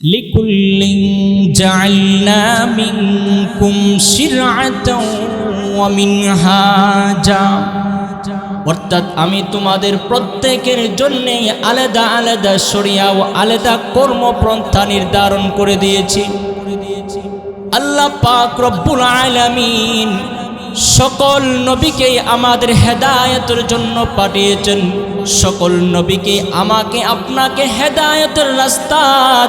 لكل جعلنا منكم شرعة ومنهاجا অর্থাৎ আমি তোমাদের প্রত্যেকের জন্য আলাদা আলাদা শরিয়া ও আলাদা কর্মপন্থা নির্ধারণ করে দিয়েছি আল্লাহ পাক রব্বুল আলামিন সকল নবীকে আমাদের হেদায়তের জন্য পাঠিয়েছেন। সকল নবীকে আমাকে আপনাকে হেদায়তের রাস্তা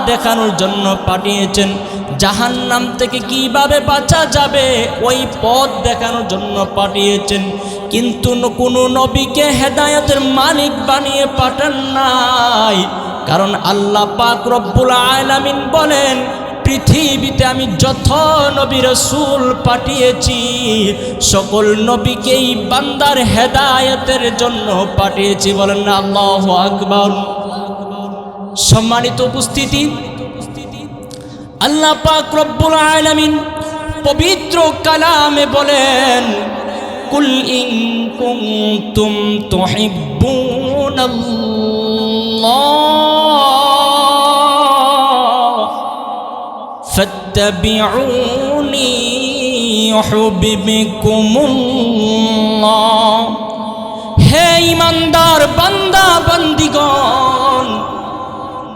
দেখানোর জন্য পাঠিয়েছেন। জাহান্নাম থেকে কীভাবে বাঁচা যাবে, ওই পথ দেখানোর জন্য পাঠিয়েছেন। কিন্তু কোনো নবীকে হেদায়তের মালিক বানিয়ে পাঠান নাই। কারণ আল্লাহ পাক রব্বুল আলামিন বলেন পৃথিবীতে আমি যত নবী রসুল পাঠিয়েছি। সকল নবীকেই বান্দার হেদায়তের জন্য পাঠিয়েছি। বলেন আল্লাহ আকবর। সম্মানিত উপস্থিতি, আল্লাহ পাক রব্বুল আলামিন পবিত্র কালামে বলেন, কুল ইন কুনতুম তুহিব্বুনাল্লাহ। فاتبعوني يحببكم الله হে ইমানদার বান্দা বান্দিগণ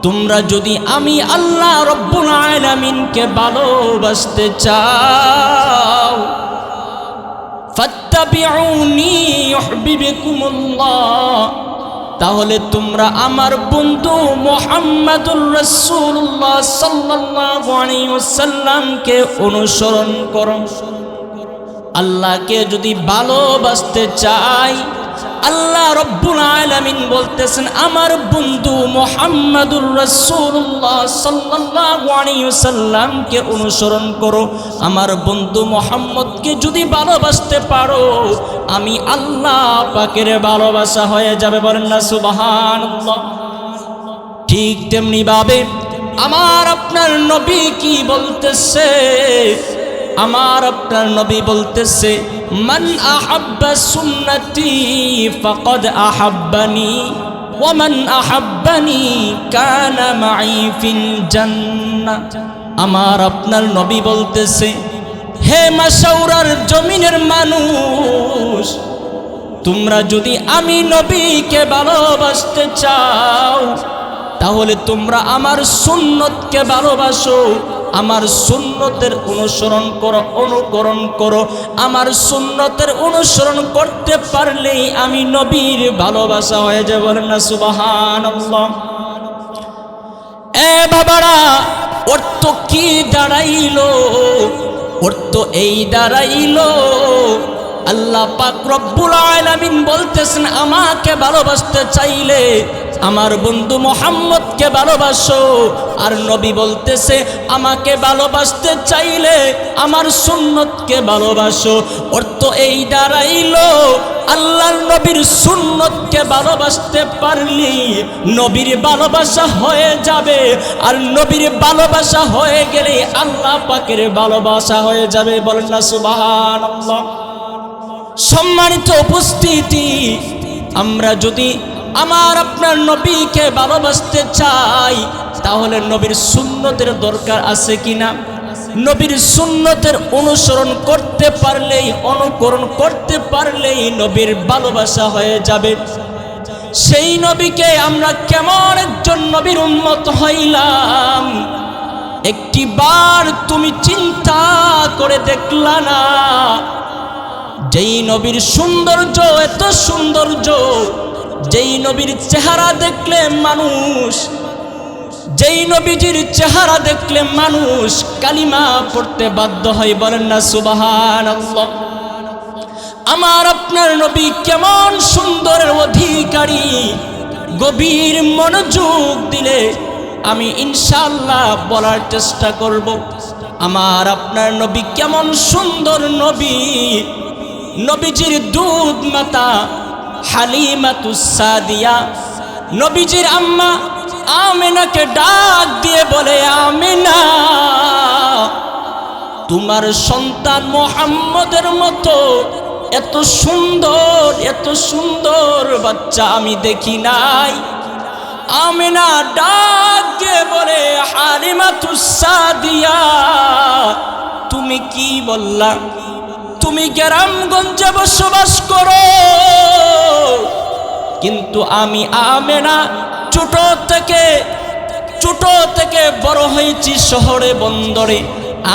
তোমরা যদি আমি আল্লাহ রব্বুল আলামিনকে ভালোবাসতে চাও ফাত্তাবিউনি ইউহিব্বুকুমুল্লাহ তাহলে তোমরা আমার বন্ধু মোহাম্মদুর রসুল্লাহ ওয়াসাল্লামকে অনুসরণ করো। আল্লাহকে যদি ভালোবাসতে চাই আল্লাহ রব্বুল আলামিন বলতেছেন, আমার বন্ধু মোহাম্মদুর রাসূলুল্লাহ সাল্লাল্লাহু আলাইহি অনুসরণ করো। আমার বন্ধু মোহাম্মদকে যদি ভালোবাসতে পারো, আমি আল্লাহ পাকের ভালোবাসা হয়ে যাবে বলেন না, সুবহানাল্লাহ। ঠিক তেমনি ভাবে আমার আপনার নবী কি বলতেছে? আমার আপনার নবী বলতেছে, মান আহাব্বা সুন্নতি ফাকাদ আহাব্বানি ওয়ামান আহাব্বানি কানা মাই ফিল জান্নাহ। আমার আপনার নবী বলতেছে, হে মাশাউরার জমিনের মানুষ, তোমরা যদি আমি নবীকে ভালোবাসতে চাও, তাহলে তোমরা আমার সুন্নতকে ভালোবাসো। আমার সুন্নতের অনুসরণ করো, অনুকরণ করো। আমার সুন্নতের অনুসরণ করতে পারলেই আমি নবীর ভালোবাসা হয়ে যাবে না সুবাহান এ বাবারা, ওর তো কি দাঁড়াইলো? তো এই দাঁড়াইলো। আল্লাহ পাক রব্বুল আলামিন বলতেছেন, আমাকে ভালোবাসতে চাইলে আমার বন্ধু মোহাম্মদকে ভালোবাসো। আর নবী বলতেছে, আমাকে ভালোবাসতে চাইলে আমার সুন্নতকে ভালোবাসো। অর্থ এই দাঁড়াইলো, আল্লাহর নবীর সুন্নতকে ভালোবাসতে পারলি। নবীর ভালোবাসা হয়ে যাবে, আর নবীর ভালোবাসা হয়ে গেলে আল্লাহ পাকের ভালোবাসা হয়ে যাবে। বলেন না, সুবহানাল্লাহ। সম্মানিত উপস্থিতি, আমরা যদি আমার আপনার নবীকে ভালোবাসতে চাই, তাহলে নবীর সুন্নতের দরকার আছে কিনা? নবীর সুন্নতের অনুসরণ করতে পারলেই, অনুকরণ করতে পারলেই নবীর ভালোবাসা হয়ে যাবে। সেই নবীকে আমরা কেমন একজন নবীর উন্মত হইলাম? একটি বার তুমি চিন্তা করে দেখলা না, যেই নবীর সৌন্দর্য, এত সৌন্দর্য যেই নবীর চেহারা দেখলে মানুষ, যেই নবীজির চেহারা দেখলে মানুষ কালিমা পড়তে বাধ্য হয়, বলেন না সুবাহান আমার আপনার নবী কেমন সুন্দরের অধিকারী, গভীর মনোযোগ দিলে আমি ইনশাল্লাহ বলার চেষ্টা করব। আমার আপনার নবী কেমন সুন্দর নবী, নবীজির দুধ মাতা হালিমাতুসাদিয়া নবীজির আম্মা আমেনাকে ডাক দিয়ে বলে, আমেনা, তোমার সন্তান মোহাম্মদের মতো এত সুন্দর এত সুন্দর বাচ্চা আমি দেখি নাই। আমিনা ডাক দিয়ে বলে হালিমাতুসাদিয়া তুমি কি বললা? তুমি গ্রামগঞ্জে বসবাস করো। কিন্তু আমি আমেনা ছোট থেকে ছোট থেকে বড় হয়েছি শহরে বন্দরে।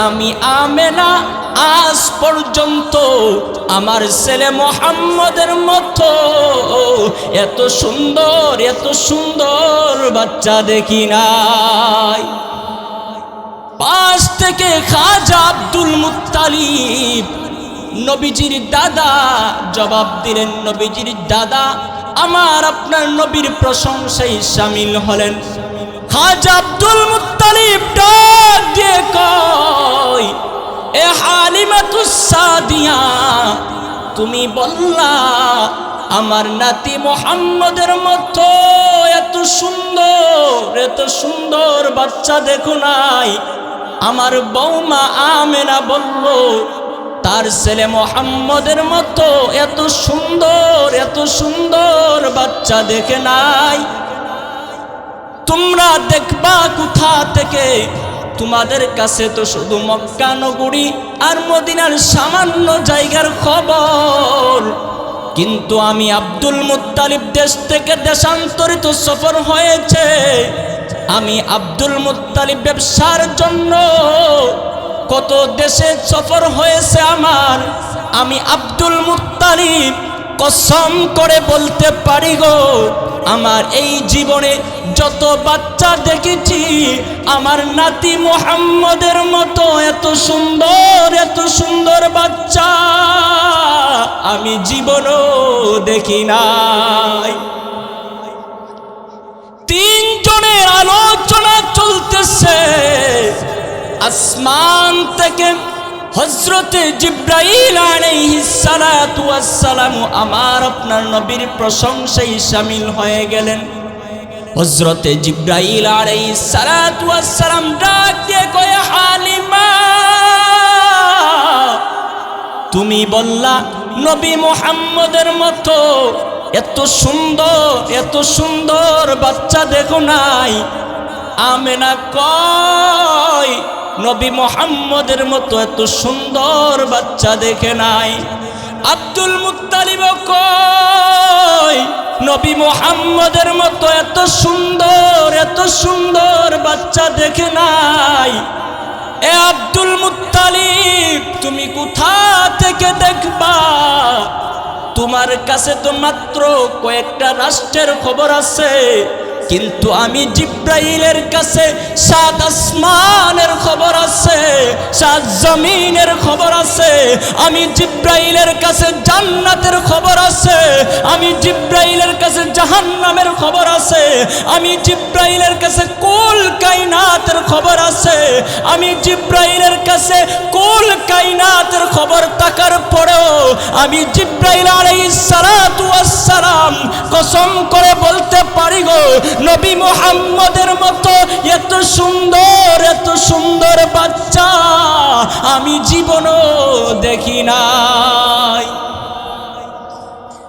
আমি আমেনা আজ পর্যন্ত আমার ছেলে মোহাম্মদের মতো। এত সুন্দর এত সুন্দর বাচ্চা দেখি নাই। পাশ থেকে খাজা আব্দুল মুত্তালিব নবীজির দাদা, জবাব দিলেন, নবীজির দাদা, আমার আপনার নবীর প্রশংসায় সামিল হলেন। খাজা আব্দুল দিয়ে কয়, এ সাদিয়া, তুমি বললা, আমার নাতি মোহাম্মদের মতো এত সুন্দর এত সুন্দর বাচ্চা দেখো নাই। আমার বৌমা আমেনা বলল তার ছেলে মোহাম্মদের মতো এত সুন্দর এত সুন্দর বাচ্চা দেখে নাই। তোমরা দেখবা কোথা থেকে? তোমাদের কাছে তো শুধু মক্কা, নগরী আর মদিনার সামান্য জায়গার খবর। কিন্তু আমি আব্দুল মুত্তালিব দেশ থেকে দেশান্তরিত সফর হয়েছে। আমি আব্দুল মুত্তালিব ব্যবসার জন্য কত দেশে সফর হয়েছে আমার। আমি আব্দুল মুত্তালিব, কসম করে বলতে পারি গো, আমার এই জীবনে যত বাচ্চা দেখেছি, আমার নাতি মোহাম্মদের মতো এত সুন্দর এত সুন্দর বাচ্চা আমি জীবনও দেখি নাই। তিনজনের আসমান থেকে হজরতে জিব্রাইল আলাইহিস সালাতু ওয়াস সালাম আমার আপনার নবীর প্রশংসায় শামিল হয়ে গেলেন। হজরতে জিব্রাইল আলাইহিস সালাতু ডাক দিয়ে কয়, হালিমা, তুমি বললা, নবী মোহাম্মদের মতো এত সুন্দর এত সুন্দর বাচ্চা দেখো নাই আমেনা কয়, নবী মোহাম্মদের মতো এত সুন্দর বাচ্চা দেখে নাই। আব্দুল মুত্তালিব কয়, নবী মোহাম্মদের মতো এত সুন্দর এত সুন্দর বাচ্চা দেখে নাই। এ আব্দুল মুত্তালিব, তুমি কোথা থেকে দেখবা? তোমার কাছে তো মাত্র কয়েকটা রাষ্ট্রের খবর আছে। কিন্তু আমি জিব্রাইলের কাছে সাত আসমানের খবর আছে, সাত জমিনের খবর আছে, আমি জিব্রাইলের কাছে জান্নাতের খবর আছে, আমি জিব্রাইলের কাছে জাহান্নামের খবর আছে, আমি জিব্রাইলের কাছে কুল কাইনাতের খবর আছে আমি জিব্রাইলের কাছে কুল কাইনাতের খবর থাকার পরেও আমি জিব্রাইল সালাম কসম করে বলতে পারি গো, নবী মোহাম্মদের মতো এত সুন্দর এত সুন্দর বাচ্চা আমি জীবনও দেখি নাই।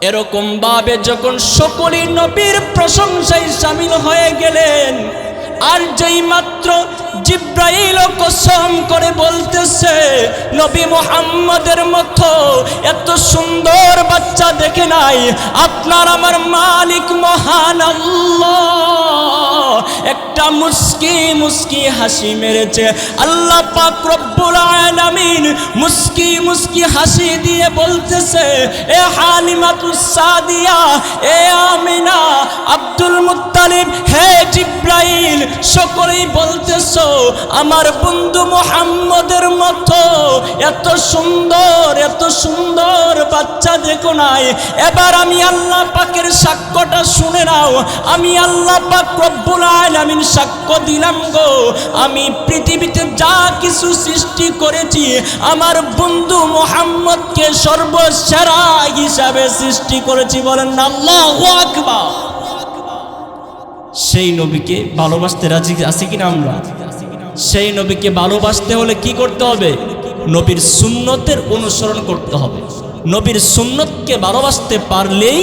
এরকম ভাবে যখন সকলেই নবীর প্রশংসায় সামিল হয়ে গেলেন, আর যেই মাত্র জিব্রাইল কসম করে বলতেছে, নবী মোহাম্মদের মতো এত সুন্দর বাচ্চা দেখে নাই। আপনার আমার মালিক মহান আল্লাহ। একটা মুস্কি মুস্কি হাসি মেরেছে। আল্লাহ পাক রব্বুল আলামিন মুস্কি মুস্কি হাসি দিয়ে বলতেছে, এ হালিমাতুস সাদিয়া, এ আমিনা, আব্দুল মুত্তালিব, হে জিব্রাইল, সকলেই বলতেছো, আমার বন্ধু মোহাম্মদের মতো এত সুন্দর এত সুন্দর বাচ্চা দেখো নাই। এবার আমি আল্লাহ পাকের সাক্ষ্যটা শুনে নাও। আমি আল্লাহ পাক রব্বুল আলামিন সাক্ষ্য দিলাম গো। আমি পৃথিবীতে যা কিছু সৃষ্টি করেছি, আমার বন্ধু মোহাম্মদকে সর্বসেরা হিসাবে সৃষ্টি করেছি বলেন আল্লাহু আকবার। সেই নবীকে ভালোবাসতে রাজি আছি কিনা আমরা? সেই নবীকে ভালোবাসতে হলে কি করতে হবে? নবীর সুন্নতের অনুসরণ করতে হবে। নবীর সুন্নতকে ভালোবাসতে পারলেই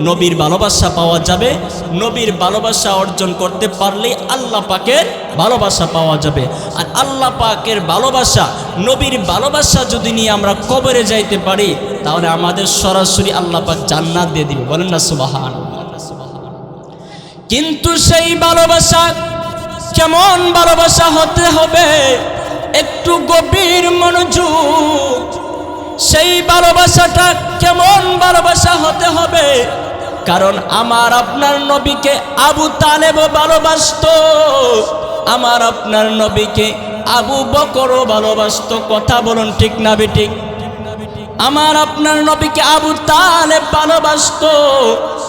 নবীর ভালোবাসা পাওয়া যাবে, নবীর ভালোবাসা অর্জন করতে পারলেই আল্লাহ পাকের ভালোবাসা পাওয়া যাবে। আর আল্লাহ পাকের ভালোবাসা, নবীর ভালোবাসা যদি নিয়ে আমরা কবরে যাইতে পারি, তাহলে আমাদের সরাসরি আল্লাহ পাক জান্নাত দিয়ে দিবে। বলেন না, সুবাহান। কিন্তু সেই ভালোবাসা কেমন ভালোবাসা হতে হবে? একটু গভীর মনোযোগ সেই ভালোবাসাটা কেমন ভালোবাসা হতে হবে? কারণ আমার আপনার নবীকে আবু তালেব ভালোবাসত। আমার আপনার নবীকে আবু বকরও ভালোবাসত। কথা বলুন ঠিক না বেঠিক? আমার আপনার নবীকে আবু তালেব ভালোবাসত।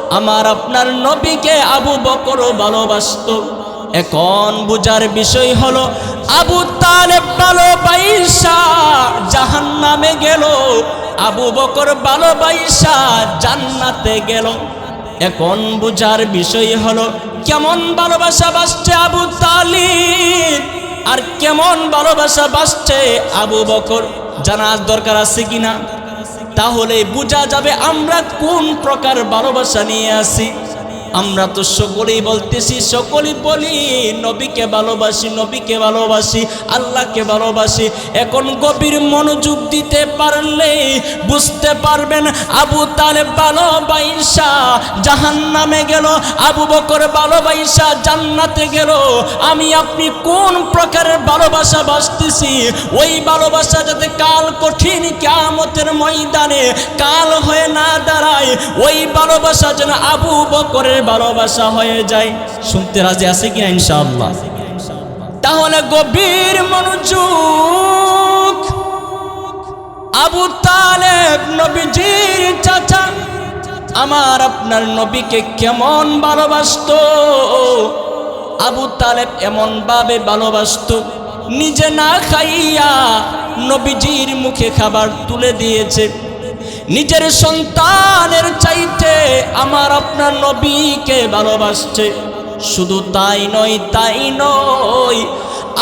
আমার আপনার নবীকে আবু বকরও ভালোবাসত। এখন বুঝার বিষয় হলো, আবু তালেব ভালোবাইসা জাহান নামে গেল, আবু বকর ভালোবাইসা জান্নাতে গেল। এখন বুঝার বিষয় হলো, কেমন ভালোবাসা বাসছে আবু তালিব, আর কেমন ভালোবাসা বাসছে আবু বকর, জানার দরকার আছে কিনা? তাহলে বোঝা যাবে আমরা কোন প্রকার ভালোবাসা নিয়ে আসি আমরা তো সকলেই বলতেছি, সকলেই বলি, নবীকে ভালোবাসি নবীকে ভালোবাসি, আল্লাহকে ভালোবাসি। এখন গভীর মনোযোগ দিতে পারলে বুঝতে পারবেন, আবু তালেব ভালোবাইসা জাহান নামে গেল, আবু বকর ভালোবাইসা জান্নাতে গেল। আমি আপনি কোন প্রকারের ভালোবাসা বাসতেছি? ওই ভালোবাসা যাতে কাল কঠিন কেয়ামতের ময়দানে কাল হয়ে না দাঁড়ায়, ওই ভালোবাসা যেন আবু বকরের ভালোবাসা হয়ে যায়। শুনতে রাজি আছে কিনা ইনশাআল্লাহ? তাহলে গভীর মনোযোগ। আবু তালেব নবীজির চাচা আমার আপনার নবীকে কেমন ভালোবাসত? আবু তালেব এমন ভাবে ভালোবাসত, নিজে না খাইয়া নবীজির মুখে খাবার তুলে দিয়েছে। নিজের সন্তানের চাইতে আমার আপনার নবীকে ভালোবাসছে। শুধু তাই নয় তাই নয়,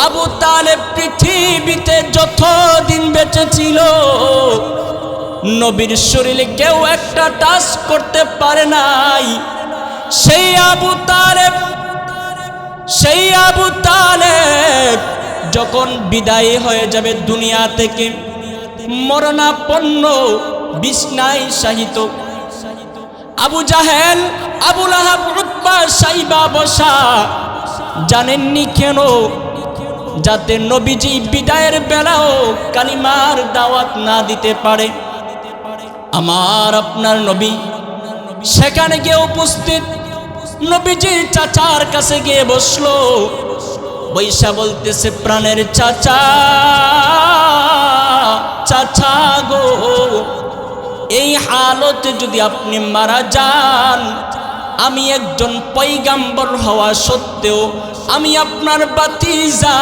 আবু তালেব পৃথিবীতে যতদিন বেঁচে ছিল, নবীর শরীরে কেউ একটা টাচ করতে পারে নাই। সেই আবু তালেব, সেই আবু তালেব যখন বিদায় হয়ে যাবে দুনিয়া থেকে, মরণাপন্ন বিছনায় সাহিত আবু জাহেল আবুল সাইবা, বসা। জানেননি কেন? যাতে নবীজি বিদায়ের বেলাও কালিমার দাওয়াত না দিতে পারে। আমার আপনার নবী, সেখানে গিয়ে উপস্থিত। নবীজি চাচার কাছে গিয়ে বসল। বৈশা বলতেছে, প্রাণের চাচা। হালতে যদি আপনি মারা যান, আমি একজন পৈগাম্বর হওয়া সত্ত্বেও আমি আপনার বাতিজা।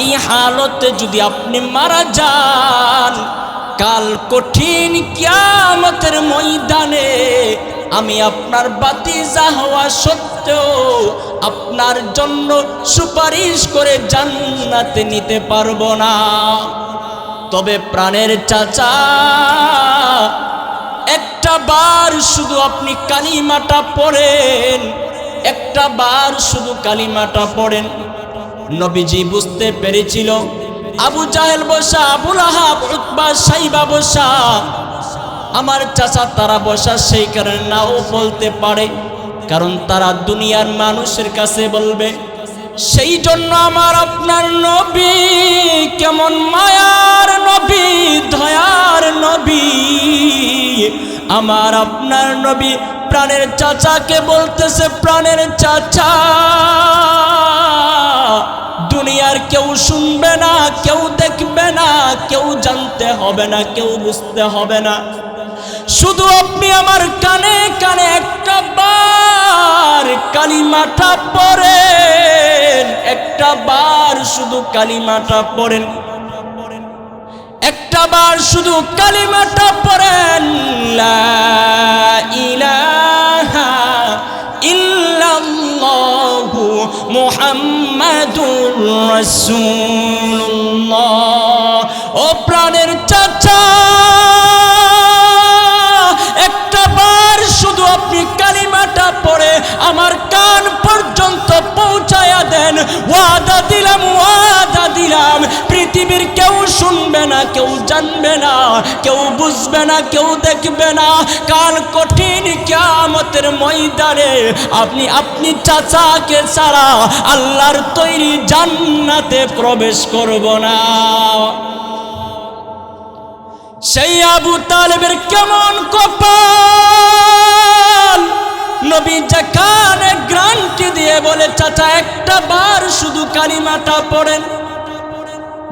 এই হালতে যদি আপনি মারা যান, কাল কঠিন কিয়ামতের ময়দানে আমি আপনার বাতিজা হওয়া সত্ত্বেও আপনার জন্য সুপারিশ করে জান্নাতে নিতে পারব না। তবে প্রাণের চাচা একটা বার শুধু আপনি কালিমাটা পড়েন, একটা বার শুধু কালিমাটা পড়েন। নবীজি বুঝতে পেরেছিল, আবু জাহেল বসা আবুল আহাব উৎবা সাইবা বসা, আমার চাচা তারা বসা সেই কারণে নাও বলতে পারে, কারণ তারা দুনিয়ার মানুষের কাছে বলবে সেই জন্য আমার আপনার নবী কেমন মায়ার নবী, দয়ার নবী। আমার আপনার নবী প্রাণের চাচাকে বলতেছে, প্রাণের চাচা, দুনিয়ার কেউ শুনবে না, কেউ দেখবে না, কেউ জানতে হবে না, কেউ বুঝতে হবে না। শুধু আপনি আমার কানে কানে একটা বার কালিমাটা পড়েন একটা বার শুধু কালিমাটা পড়েন। একটা বার শুধু কালিমাটা পড়েন ও প্রাণের চাচা একটা বার শুধু আপনি কালিমাটা পড়ে, আমার ওয়াদা দিলাম ওয়াদা দিলাম। পৃথিবীর কেউ শুনবে না, কেউ জানবে না, কেউ বুঝবে না, কেউ দেখবে না। কাল কঠিন কিয়ামতের ময়দানে আপনি আপনি চাচাকে ছাড়া আল্লাহর তৈরি জান্নাতে প্রবেশ করব না। সেই আবু তালেবের কেমন কপাল? নবী যেখানে গ্রান্টি দিয়ে বলে, চাচা, একটা বার শুধু কালিমাটা পড়েন।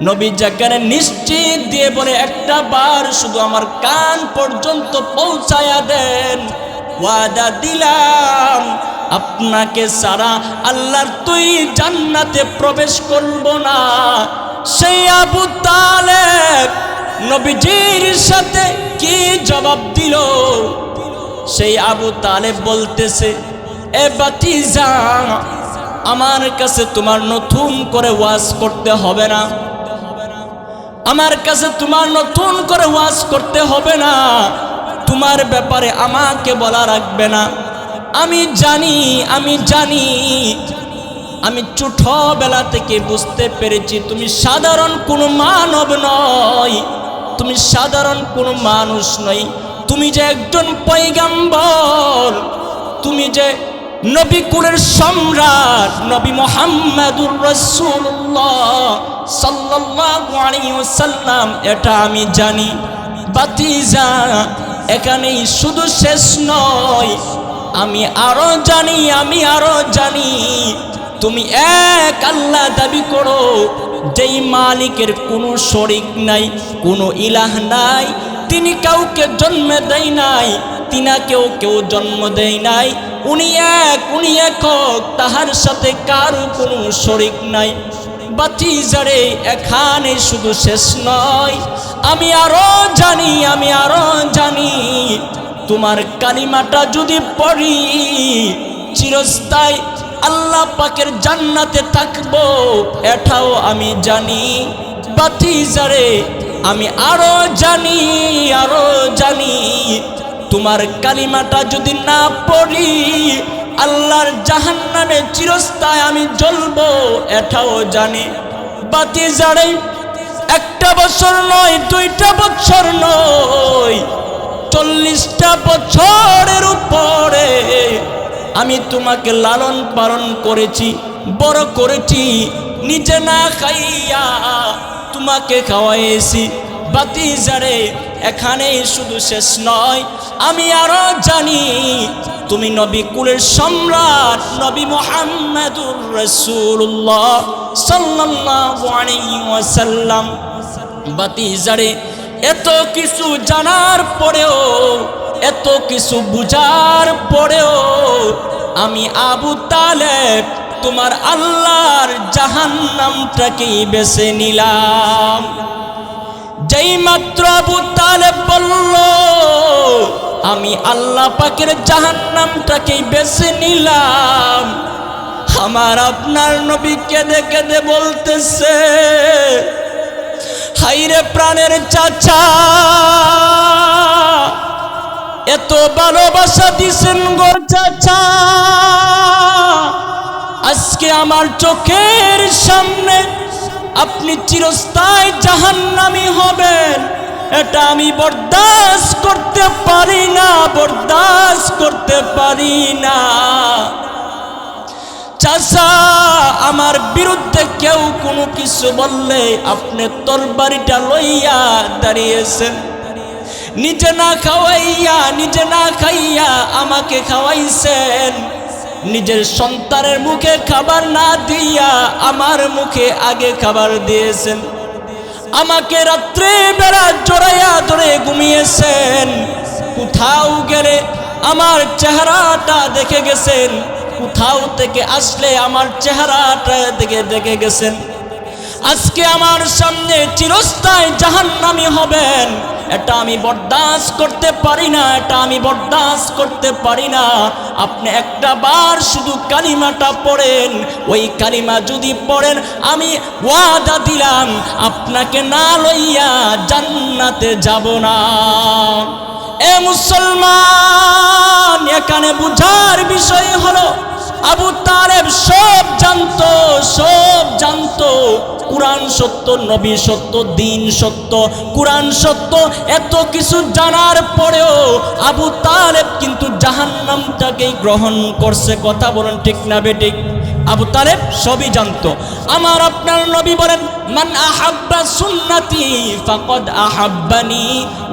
নবী যেখানে নিশ্চিত দিয়ে বলে, একটা বার শুধু আমার কান পর্যন্ত পৌঁছায়া দেন। ওয়াদা দিলাম, আপনাকে সারা আল্লাহর তুই জান্নাতে প্রবেশ করব না। সেই আবু তালেব নবীজির সাথে কি জবাব দিল? সেই আবু তালেব বলতেছে, এ বাতিজা, আমার কাছে তোমার নতুন করে ওয়াজ করতে হবে না। আমার কাছে তোমার নতুন করে ওয়াজ করতে হবে না। তোমার ব্যাপারে আমাকে বলা রাখবে না। আমি জানি আমি জানি, আমি ছোটবেলা থেকে বুঝতে পেরেছি, তুমি সাধারণ কোনো মানব নয়। তুমি সাধারণ কোনো মানুষ নই। তুমি যে একজন পৈগাম্বর তুমি যে নবী কুলের সম্রাট, নবী মোহাম্মদুর রসুল্লাহ ওয়াসাল্লাম, এটা আমি জানি। বাতিজা, এখানেই শুধু শেষ নয়, আমি আরও জানি, আমি আরও জানি, তুমি এক আল্লাহ দাবি করো, যেই মালিকের কোনো শরিক নাই, কোনো ইলাহ নাই তিনি কাউকে জন্ম দেয় নাই, তিনাকেও কেউ জন্ম দেয় নাই। উনি এক, উনি একক, তাহার সাথে কারও কোনো শরিক নাই। বাতি যারে এখানে শুধু শেষ নয়, আমি আরও জানি, আমি আরও জানি, তোমার কালিমাটা যদি পড়ি, চিরস্থায় আল্লাহ পাকের জান্নাতে থাকব, এটাও আমি জানি। বাতি যারে আমি আরও জানি আরও জানি, তোমার কালিমাটা যদি না পড়ি, আল্লাহর জাহান্নামে চিরস্থায় আমি জ্বলবো, এটাও জানি। বাতি যারে একটা বছর নয়, দুইটা বছর নয়, চল্লিশটা বছরের উপরে আমি তোমাকে লালন পালন করেছি, বড় করেছি, নিজে না খাইয়া। তোমাকে খাওয়াইছি। বাতি যারে এখানে শুধু শেষ নয়, আমি আরও জানি, তুমি নবী কুলের সম্রাট, নবী মোহাম্মদুর রসুল্লাহ ওয়াসাল্লাম। বাতি যারে এত কিছু জানার পরেও, এত কিছু বুঝার পরেও, আমি আবু তালেব তোমার আল্লাহর জাহান্নামটাকেই বেছে নিলাম। যেই মাত্র আবু তালেব বলল, আমি আল্লাহ পাকের জাহান্নামটাকেই বেছে নিলাম। আমার আপনার নবী কেঁদে কেঁদে বলতেছে হাইরে প্রাণের চাচা, এত ভালোবাসা দিছেন গোর চাচা। আজকে আমার চোখের সামনে আপনি চিরস্থায় জাহান্নামি হবেন। এটা আমি বরদাস্ত করতে পারি না, বরদাস্ত করতে পারি না। চাচা, আমার বিরুদ্ধে কেউ কোনো কিছু বললে আপনি তরবারিটা লইয়া দাঁড়িয়েছেন। নিজে না খাওয়াইয়া, নিজে না খাইয়া আমাকে খাওয়াইছেন। নিজের সন্তানের মুখে খাবার না দিয়া আমার মুখে আগে খাবার দিয়েছেন। আমাকে রাত্রে বেড়া জোড়াইয়া ধরে ঘুমিয়েছেন। কোথাও গেলে আমার চেহারাটা দেখে গেছেন। কোথাও থেকে আসলে আমার চেহারাটা দেখে দেখে গেছেন। আজকে আমার সামনে চিরস্থায় জাহান্নামি হবেন। এটা আমি বরদাস্ত করতে পারি না, এটা আমি বরদাস্ত করতে পারি না। আপনি একটা বার শুধু কালিমাটা পড়েন, ওই কালিমা যদি পড়েন, আমি ওয়াদা দিলাম, আপনাকে না লইয়া জান্নাতে যাব না। এ মুসলমান, এখানে বুঝার বিষয় আবু তালেব সব জানতো সব জানতো। কোরআন সত্য, নবী সত্য, দিন সত্য, কোরআন সত্য, এত কিছু জানার পরেও আবু তালেব কিন্তু জাহান্নামটাকেই গ্রহণ করছে। কথা বলেন ঠিক না বেঠিক আবু তালেব সবই জানতো। আমার আপনার নবী বলেন, মান আহাব্বা সুন্নতি ফাকাদ আহাব্বানি,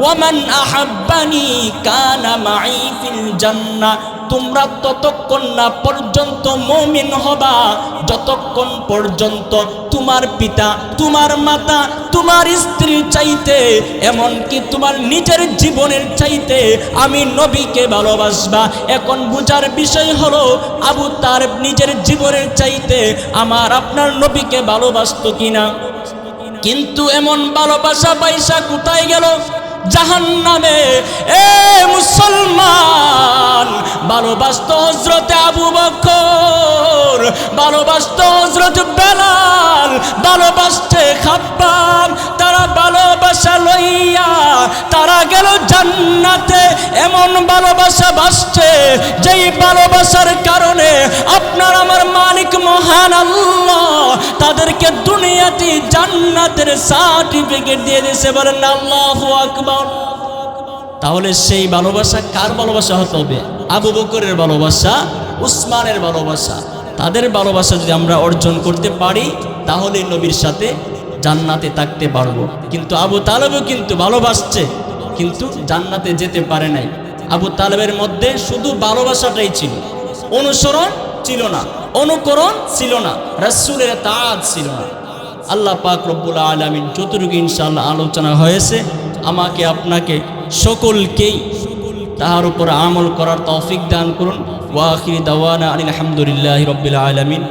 ওয়া মান আহাব্বানি কানা মাই ফিল জান্নাহ তোমরা ততক্ষণ না পর্যন্ত মমিন হবা। যতক্ষণ পর্যন্ত তোমার পিতা, তোমার মাতা, তোমার স্ত্রীর চাইতে, এমনকি তোমার নিজের জীবনের চাইতে আমি নবীকে ভালোবাসবা। এখন বুঝার বিষয় হলো, আবু তার নিজের জীবনের চাইতে আমার আপনার নবীকে ভালোবাসতো কিনা? কিন্তু এমন ভালোবাসা পয়সা কোথায় গেল? জাহান নামে এ মুসলমান, ভালোবাসত হজরতে আবু বকর, ভালোবাসত হজরত বেলাল, ভালোবাসতে খাব্বাব তারা ভালোবাসা লইয়া, তারা গেল জান্নাতে, এমন ভালোবাসা বাসছে, যেই ভালোবাসার কারণে আপনার আমার মালিক মহান আল্লাহ, তাদেরকে দুনিয়াতে জান্নাতের সার্টিফিকেট দিয়ে দিয়েছে। বলেন, আল্লাহু আকবার। তাহলে সেই ভালোবাসা কার ভালোবাসা হতে হবে? আবু বকরের ভালোবাসা, উসমানের ভালোবাসা। তাদের ভালোবাসা যদি আমরা অর্জন করতে পারি, তাহলে নবীর সাথে জান্নাতে থাকতে পারব। কিন্তু আবু তালেবও কিন্তু ভালোবাসছে, কিন্তু জান্নাতে যেতে পারে নাই। আবু তালেবের মধ্যে শুধু ভালোবাসাটাই ছিল। অনুসরণ ছিল না, অনুকরণ ছিল না, রাসূলের তাজ ছিল না। আল্লাহ পাক রব্বুল আলমিন যতটুকু ইনশাল্লাহ আলোচনা হয়েছে আমাকে আপনাকে সকলকেই তাহার উপর আমল করার তৌফিক দান করুন। ওয়াখির দাওয়ানা আলহামদুলিল্লাহ রবিল আলমিন।